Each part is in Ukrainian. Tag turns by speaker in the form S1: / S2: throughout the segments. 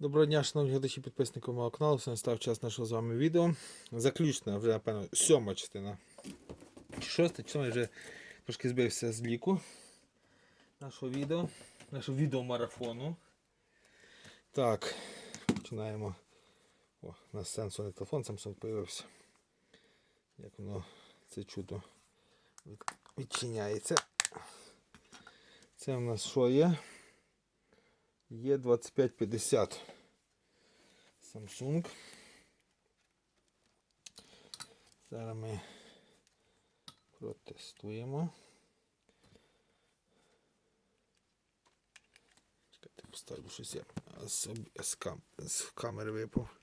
S1: Доброго дня, шановні глядачі, підписники мого каналу. Все настав час нашого з вами відео. Заключна, вже, напевно, сьома частина. Шоста, чи сьома, вже трошки збився з ліку нашого відео, нашого відеомарафону. Так, починаємо. О, у нас сенсорний телефон Samsung появився. Як воно це чудо відчиняється. Це у нас що є? Є 2550 Samsung. Зараз ми протестуємо. Чекайте, поставлю щось я з, з, кам, з камери випав.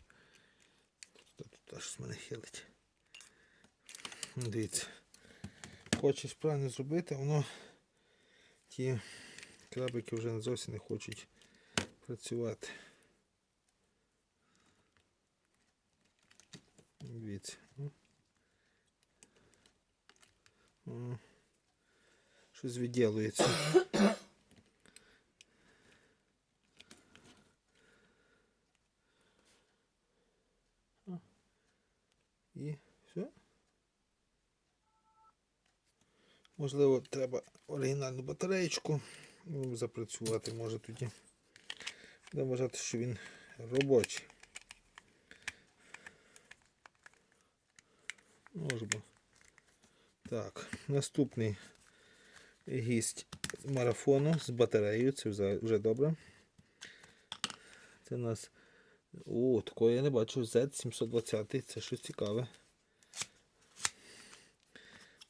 S1: Тут, аж з мене хилить. Ну, Дивіться. Хочеш правильно зробити, воно ті крабики вже зовсім не хочуть працювати. Дивіться. Щось відділується. І все. Можливо, треба оригінальну батареєчку ну, запрацювати може тоді. Будемо вважати, що він робочий. Може би. Так, наступний гість марафону з батареєю. Це вже добре. Це у нас. О, такого я не бачу. Z720. Це щось цікаве.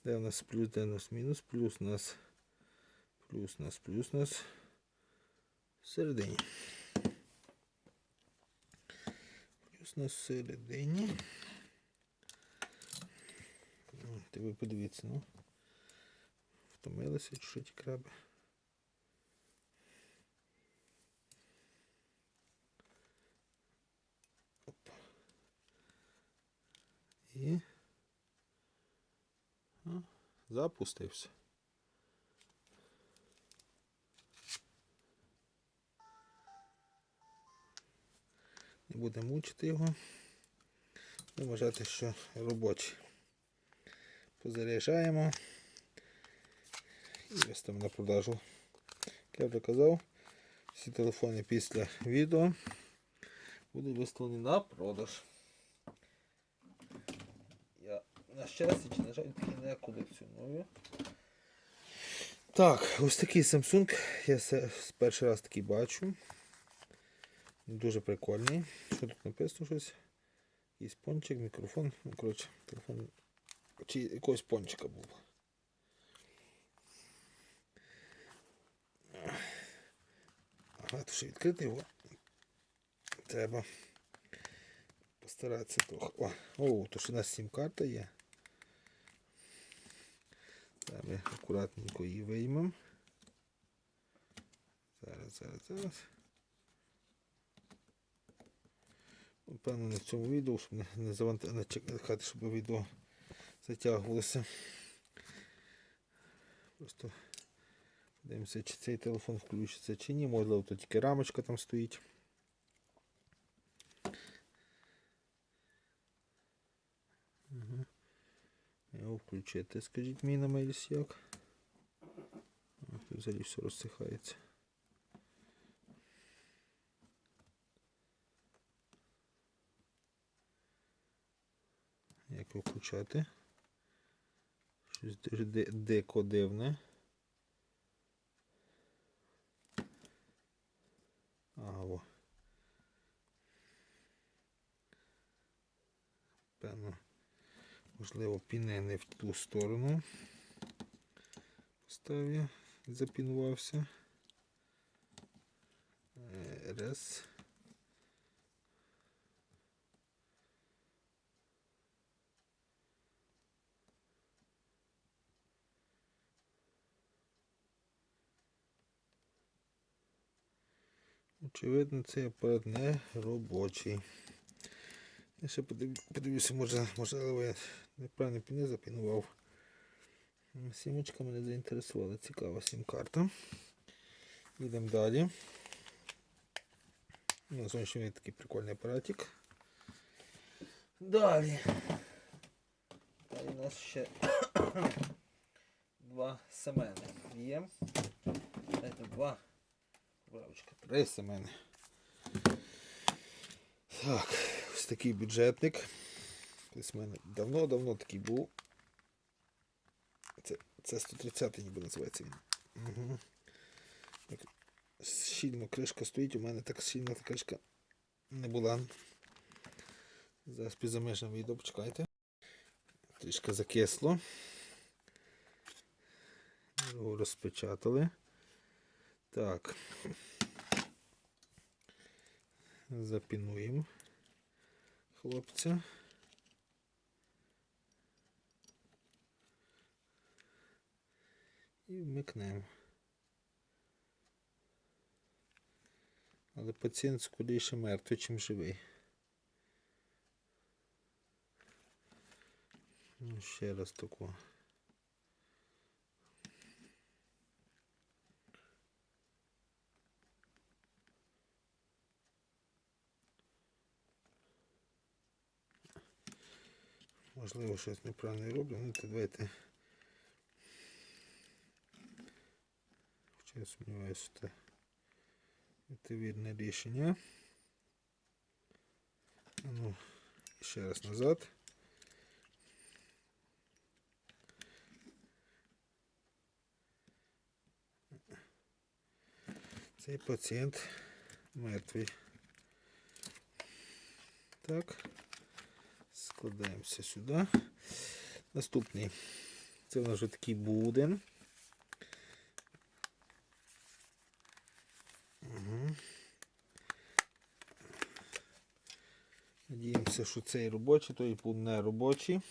S1: Де у нас плюс, де у нас мінус, плюс у нас. Плюс у нас, плюс у нас. Всередині. Нас. Ну, Ти ви подивіться, ну. Втомилися ті краби. Оп. І. Запустився. Будемо мучити його. Будемо вважати, що робочий. Позаряджаємо і виставимо на продажу. Як я вже казав, всі телефони після відео будуть виставлені на продаж. Я на щастя чи на жаль не колекціоную. Так, ось такий Samsung. Я перший раз такий бачу. Дуже прикольний. Що тут написано щось? Є пончик, мікрофон. Ну, коротше, телефон. Чи якогось пончика був. Ага, то ще відкрити його. Треба постаратися трохи. О, о то що у нас сім-карта є. Зараз ми акуратненько її виймемо. Зараз, зараз, зараз. Певно, не в цьому відео, щоб не, не заванти, не чекати, щоб відео затягувалося. Просто подивимося, чи цей телефон включиться, чи ні. Можливо, тут тільки рамочка там стоїть. Його включити, скажіть мені на мейліс як. Взагалі все розсихається. Включати? Щось ди- дивне. Ага, о. Певно, можливо, піне не в ту сторону. Поставив запінувався. Е, Раз. Очевидно, цей апарат не робочий. Я ще подивлюся, може, можливо, я неправильно піни запінував. Сімочка мене заінтересувала. Цікава сім-карта. Йдемо далі. На зовнішній вид такий прикольний апаратик. Далі. Далі у нас ще два семени є. Два. Бравочка, три семени. Так, ось такий бюджетник. Колись в мене давно-давно такий був. Це, це 130 ніби називається він. Угу. Так, щільно кришка стоїть, у мене так щільно та кришка не була. Зараз підзамежним відео, почекайте. Трішки закисло. Його розпечатали. Так. Запінуємо хлопця. І вмикнемо. Але пацієнт скоріше мертвий, чим живий. Ну, ще раз таку. Можливо, щось неправильно роблю, ну то давайте. Хоча я сумніваюся, що це, це вірне рішення. А Ну, ще раз назад. Цей пацієнт мертвий. Так. Складаємося сюди. Наступний. Це у нас вже такий буден. Угу. Надіємося, що цей робочий, той був не робочий.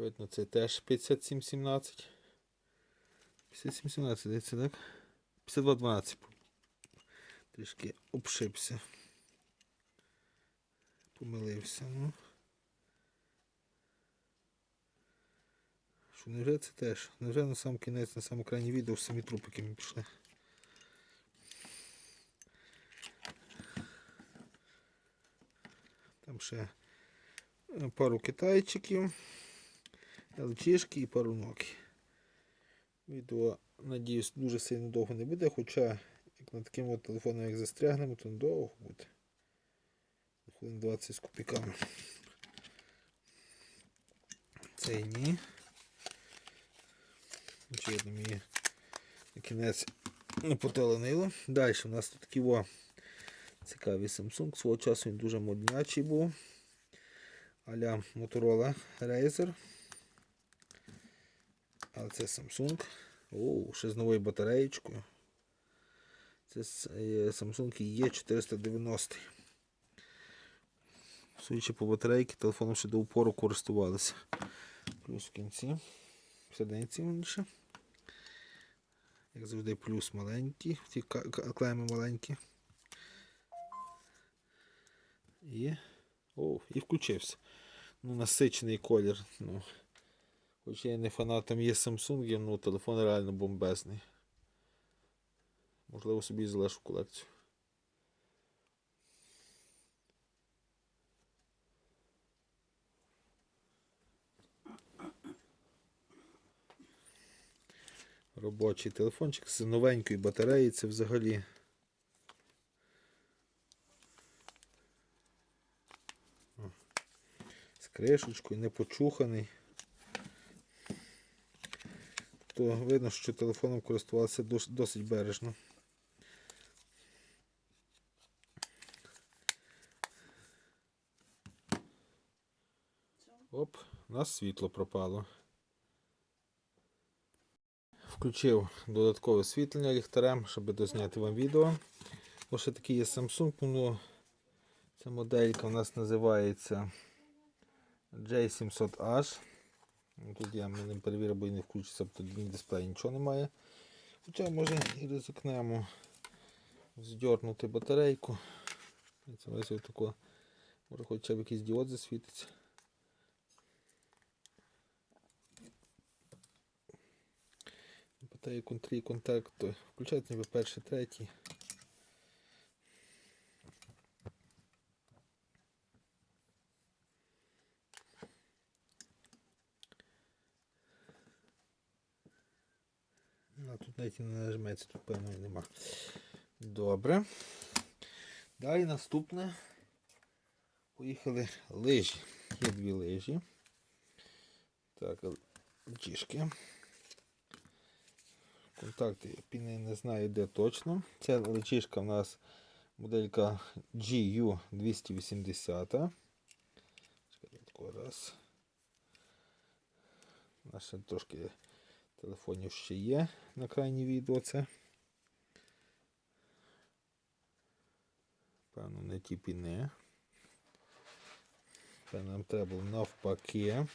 S1: Очевидно, це теж 5717. 5717, здається, так? 5212. Трішки обшився. Помилився, ну. Що невже це теж? Невже на сам кінець, на самому крайній відео самі трупики ми пішли? Там ще е, пару китайчиків, LG і пару Nokia. Відео, надіюсь, дуже сильно довго не буде, хоча як на таким от телефоном як застрягнемо, то довго буде. Хвилин 20 з копійками. Цей ні. Очевидно, мені кінець не потеленило. Далі у нас тут такий о, цікавий Samsung. Свого часу він дуже моднячий був. Аля Motorola Razer. Але це Samsung. О, ще з новою батареєчкою. Це е, Samsung E490. Судячи по батарейки, телефоном ще до упору користувалися. Плюс в кінці. Всерединці він ще. Як завжди, плюс маленький. Ка- клейми маленькі. І. О, і включився. Ну, насичений колір. Ну. Хоч я не фанатом є Samsung, ну телефон реально бомбезний. Можливо, собі залишу колекцію. Робочий телефончик з новенької батареї, це взагалі. О, З кришечкою, не почуханий. То видно, що телефоном користувалися досить бережно. Оп, у нас світло пропало. Включив додаткове освітлення ліхтарем, щоб дозняти вам відео. Ось такий є Samsung, ну, ця моделька у нас називається J700H. Ну, тут я не перевірив, бо і не включиться, бо тут дисплей нічого немає. Хоча може і ризикнемо здьорнути батарейку. Це ось тако. Може хоча б якийсь діод засвітиться. Батарейку 3 контакт включають ніби перший, третій. Тут навіть не нажметься, тут певно нема. Добре. Далі наступне. Поїхали лижі. Є дві лижі. Так, лижішки. Контакти піни не знаю де точно. Ця личишка в нас моделька GU280. Чекайте, раз. Ще трошки телефонів ще є на крайнє відео це. Певно, не ті піни. Певно, нам треба було навпаки.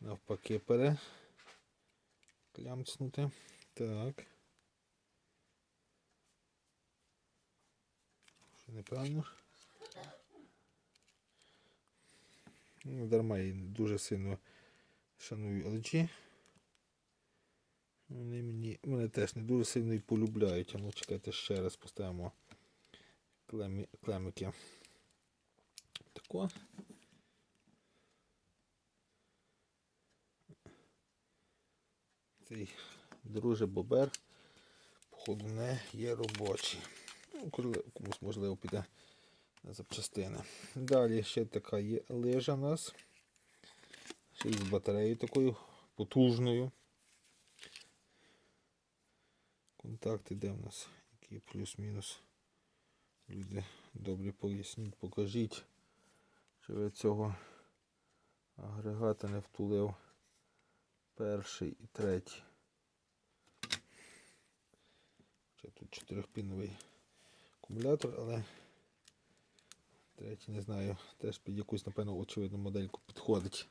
S1: Навпаки пере клямцнути. Так. Що неправильно? Ну, дарма я дуже сильно шаную LG. Вони мені, мене теж не дуже сильно і полюбляють. Ну чекайте ще раз поставимо клемі, клемики. Тако. Цей друже Бобер, походу, не є робочий. Ну, комусь можливо піде на запчастини. Далі ще така є лижа у нас. Ще й з батареєю такою потужною. Контакти де в нас? Які плюс-мінус. Люди добре поясніть, покажіть, що ви цього агрегата не втулив перший і третій. Хоча тут чотирьохпіновий акумулятор, але третій не знаю, теж під якусь, напевно, очевидну модельку підходить.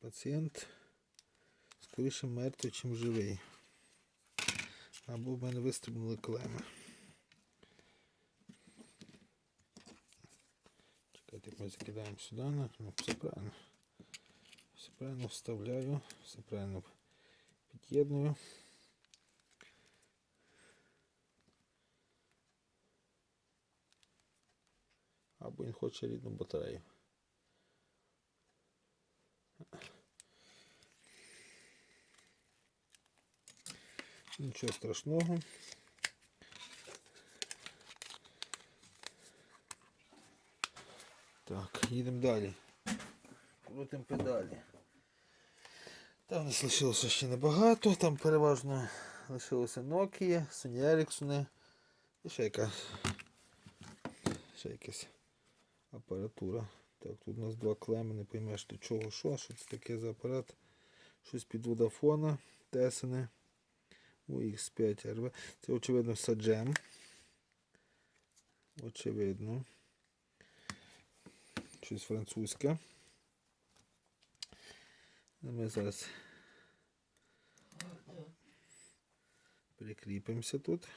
S1: Пацієнт скоріше мертвий, ніж живий. Або в мене вистрибнули клеми. Чекайте, ми закидаємо сюди. Ну, все правильно. Все правильно вставляю, все правильно під'єдную. Або він хоче рідну батарею. Нічого страшного. Так, їдемо далі. Крутимо педалі. Там нас лишилося ще небагато, там переважно лишилося Nokia, Sony Ericsson і ще якась, ще якась апаратура. Так, тут у нас два клеми, не поймеш до чого, що, що це таке за апарат. Щось під водафона, тесене. UX5 RV. Це очевидно саджем. Очевидно. Щось французьке. Ну, Ми зараз прикріпимося тут.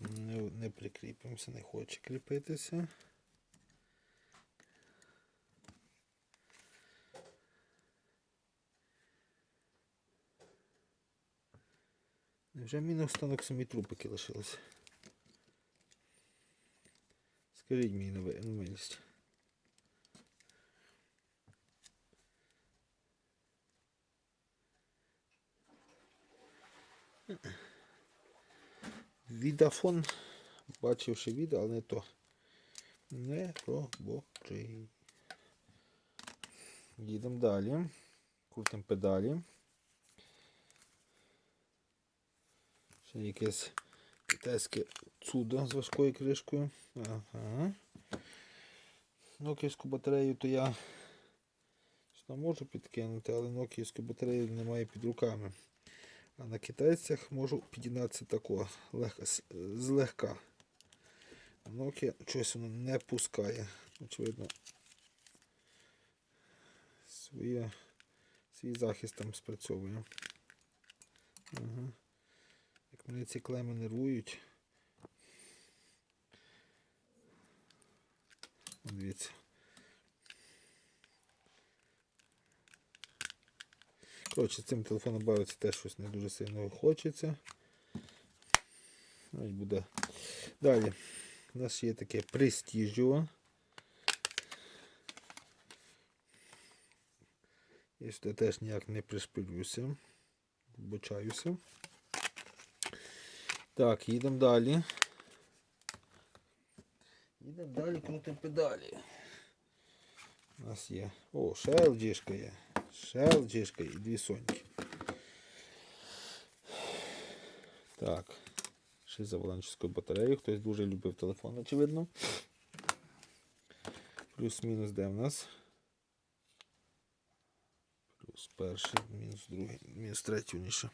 S1: Не, не прикріпимося, не хоче кріпитися. Невже мінус станок самі трупики лишилися? Скажіть мені на милість. Відафон. Бачивши відео, але не то. Не робочий. Їдемо далі. Крутимо педалі. Якесь китайське чудо з важкою кришкою. Ага. Нокіївську батарею то я сюди можу підкинути, але нокіївську батарею немає під руками. А на китайцях можу підігнатися тако, лег, с- злегка. Nokia щось воно не пускає. Очевидно, своє, свій захист там спрацьовує. Ага. Мене ці клеми нервують. Дивіться. Коротше, цим телефоном бавитися теж щось не дуже сильно хочеться. Ось буде. Далі. У нас є таке престіжіо. Я сюди теж ніяк не пришпилюся. Вбачаюся. Так, їдемо далі. Їдемо далі, крутимо педалі. У нас є. О, ще LG є. Ще LG і дві соньки. Так. Ще за волонческою батареєю. Хтось дуже любив телефон, очевидно. Плюс-мінус де в нас? Плюс перший, мінус другий, мінус третій ніше.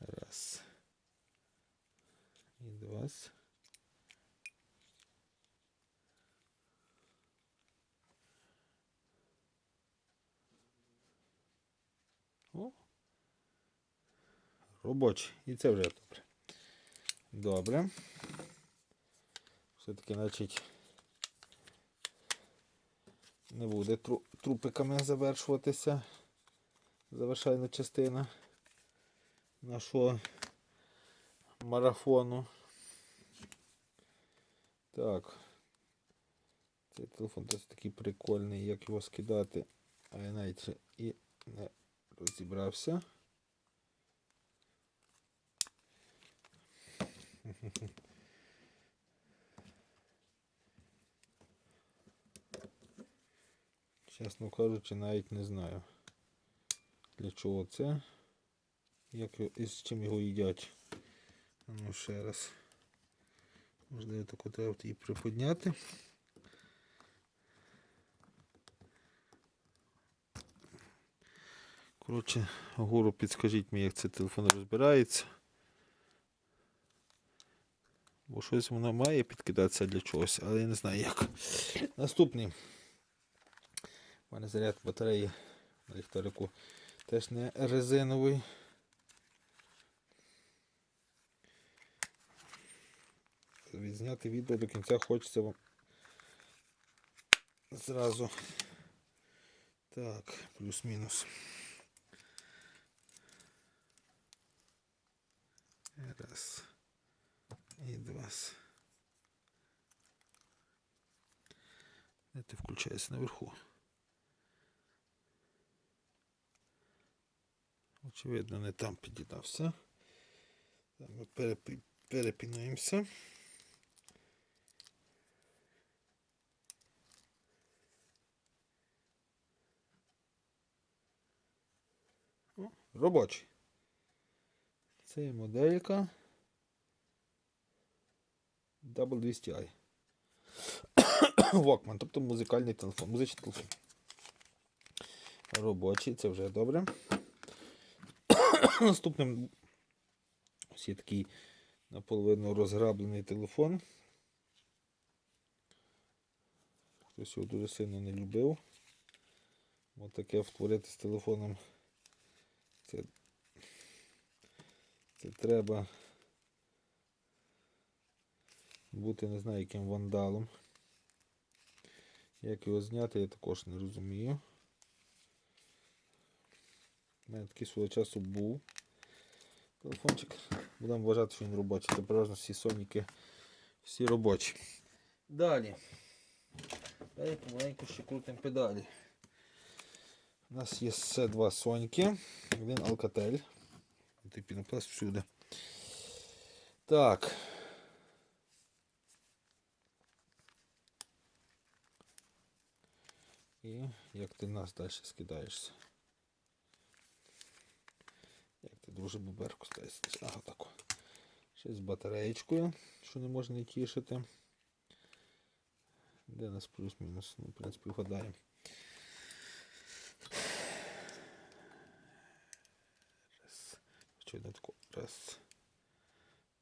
S1: Раз. І. О. Робочий. І це вже добре. Добре. Все-таки, значить, не буде трупиками завершуватися завершальна частина нашого марафону. Так. Цей телефон досить такий прикольний, як його скидати, а я навіть і не розібрався. Чесно кажучи, навіть не знаю для чого це. Як і з чим його їдять. Ну ще раз. Можливо, таку треба її приподняти. Коротше, гору підскажіть мені, як цей телефон розбирається. Бо щось воно має підкидатися для чогось, але я не знаю як. Наступний. У мене заряд батареї на ліхтарику теж не резиновий. Відзняти відео до кінця хочеться вам зразу. Так, плюс-мінус. Раз. І два. Де ти включаєшся наверху? Очевидно, не там під'єднався. Там Ми перепі... перепінуємося. О, робочий. Це моделька W200i. Walkman, тобто музикальний телефон, музичний телефон. Робочий, це вже добре. Наступним ось є такий наполовину розграблений телефон. Хтось його дуже сильно не любив. Бо таке втворити з телефоном. Це, це треба бути не знаю яким вандалом. Як його зняти, я також не розумію. У мене такий свого часу був телефончик. Будемо вважати, що він робочий. Це переважно всі соніки, всі робочі. Далі. Далі помаленьку ще крутимо педалі. У нас є все два соньки, один Alcatel. Ти пінопласт всюди. Так. І як ти нас далі скидаєшся? Як ти дуже буберку скидаєшся? Ага, так. Ще з батареєчкою, що не можна не тішити. Де нас плюс-мінус? Ну, в принципі, вгадаємо. Раз. Очевидно тако. Раз.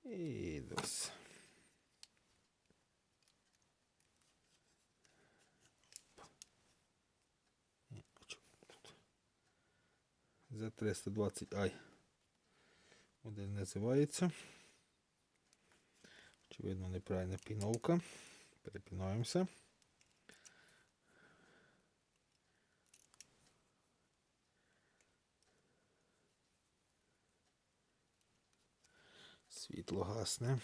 S1: І два. І очевидно тут. Z320i. Модель називається. Очевидно, неправильна піновка. Перепінаємося. Світло гасне.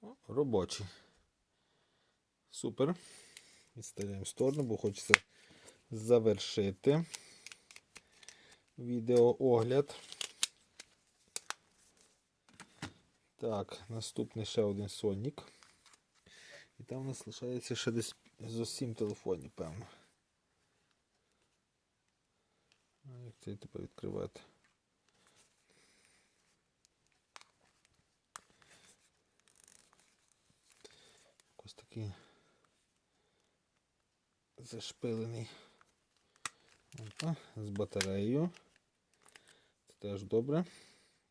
S1: О, робочий. Супер. Відставляємо в сторону, бо хочеться завершити відеоогляд. Так, наступний ще один сонік. І там у нас лишається ще десь зовсім телефонів, певно. А як це тепер відкривати? Ось такий зашпилений. Опа, з батареєю. Це теж добре.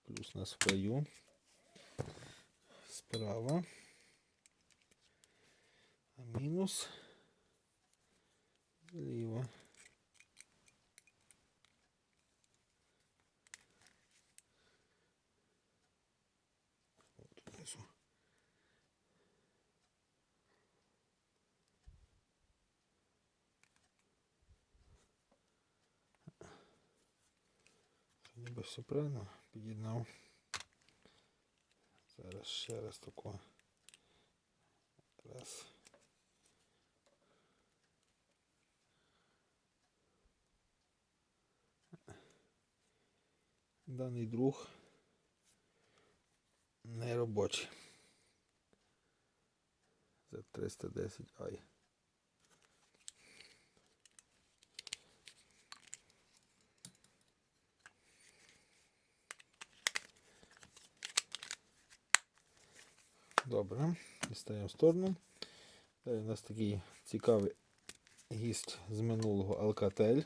S1: Плюс на свою. Справа. А мінус зліва. От внизу. Ніби все правильно під'єднав. Зараз ще раз тако. Раз. Даний друг не робочий. За 310 i. Добре, дістаємо в сторону. Далі у нас такий цікавий гість з минулого Алкатель.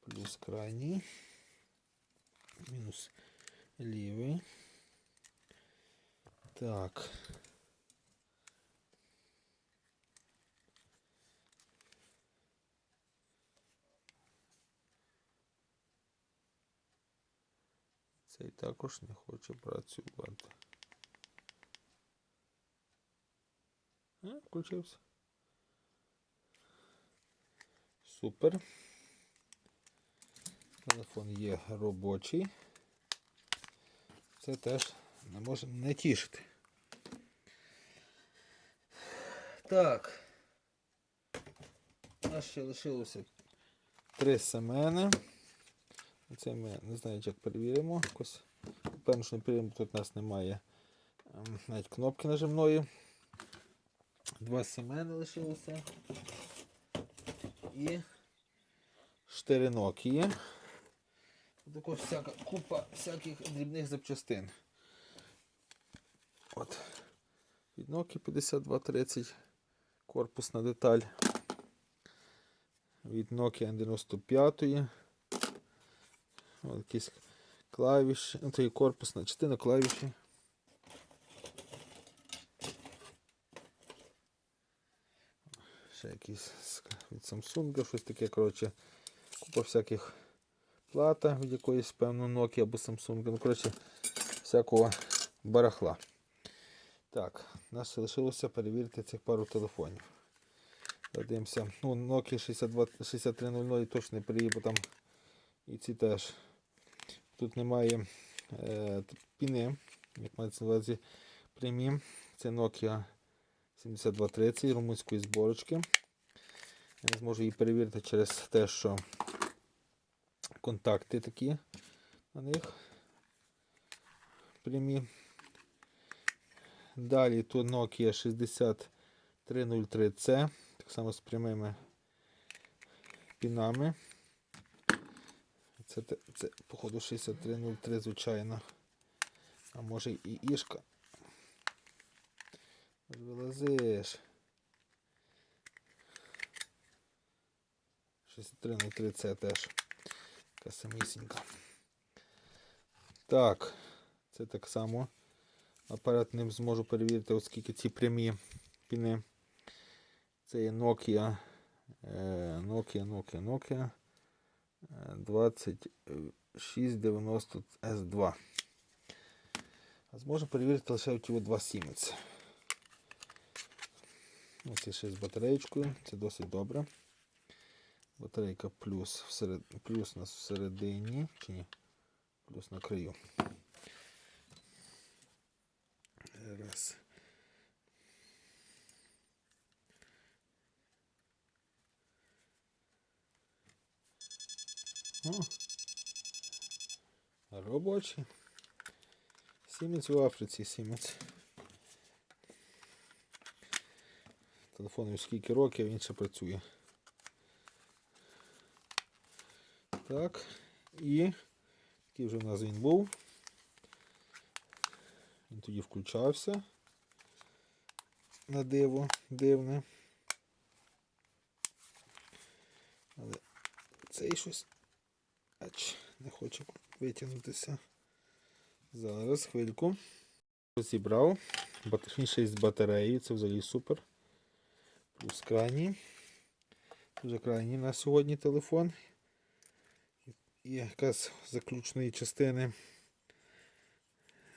S1: Плюс крайній. Мінус лівий. Так. Цей також не хоче працювати. А, включився. Супер. Телефон є робочий. Це теж не може не тішити. Так. У нас ще лишилося три семени. Це ми не знаю, як перевіримо. Якось, не перевіримо, тут у нас немає ем, навіть кнопки нажимної. Два семени лишилося. І 4 Nokia. Також всяка купа всяких дрібних запчастин. От. Від Nokia 5230 корпусна деталь. Від Nokia 95 Ось якісь клавіші, ну, це корпусна частина клавіші. Ще якісь від Samsung, щось таке, коротше, купа всяких плата від якоїсь, певно, Nokia або Samsung. Ну, коротше, всякого барахла. Так, нас ще лишилося перевірити цих пару телефонів. Дивимося. Ну, Nokia 62, 6300 точно перевірю, там і ці теж. Тут немає е, піни, як мається на увазі прямі. Це Nokia 7230 румунської зборочки. Я не зможу її перевірити через те, що контакти такі на них прямі. Далі тут Nokia 6303C, так само з прямими пінами. Це, це походу 6303, звичайно. А може і ішка. Вилазиш. 6303 це теж така самісінька. Так, це так само. Апарат ним зможу перевірити, оскільки ці прямі піни. Це є Nokia. е, Nokia, Nokia, Nokia. Е, 2690 S2. А зможемо перевірити лише ті от два Siemens. Є ще з батареєчкою, це досить добре. Батарейка плюс, всеред... плюс у нас всередині, чи ні? Плюс на краю. Раз. О. Робочий. Сімець в Африці, Сімець. Телефону скільки років він ще працює. Так. І такий вже в нас він був. Він тоді включався. На диво дивне. Але цей щось ач, не хоче витягнутися. Зараз хвильку. Розібрав. Точніше з батареї, це взагалі супер. Плюс крайній. Дуже крайній на сьогодні телефон. Є якась заключної частини.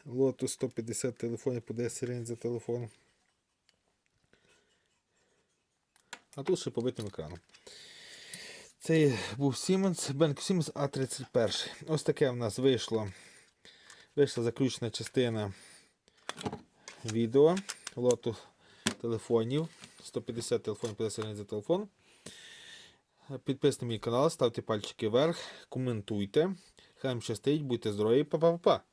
S1: Лоту 150 телефонів по 10 гривень за телефон. А тут ще побитим екраном. Це був Siemens, Benko Siemens A31. Ось таке в нас вийшло. Вийшла заключна частина відео лоту телефонів. 150 телефонів 50 гривень за телефон. Підписуйте мій канал, ставте пальчики вверх, коментуйте. Хай вам щастить, будьте здорові, па-па-па-па!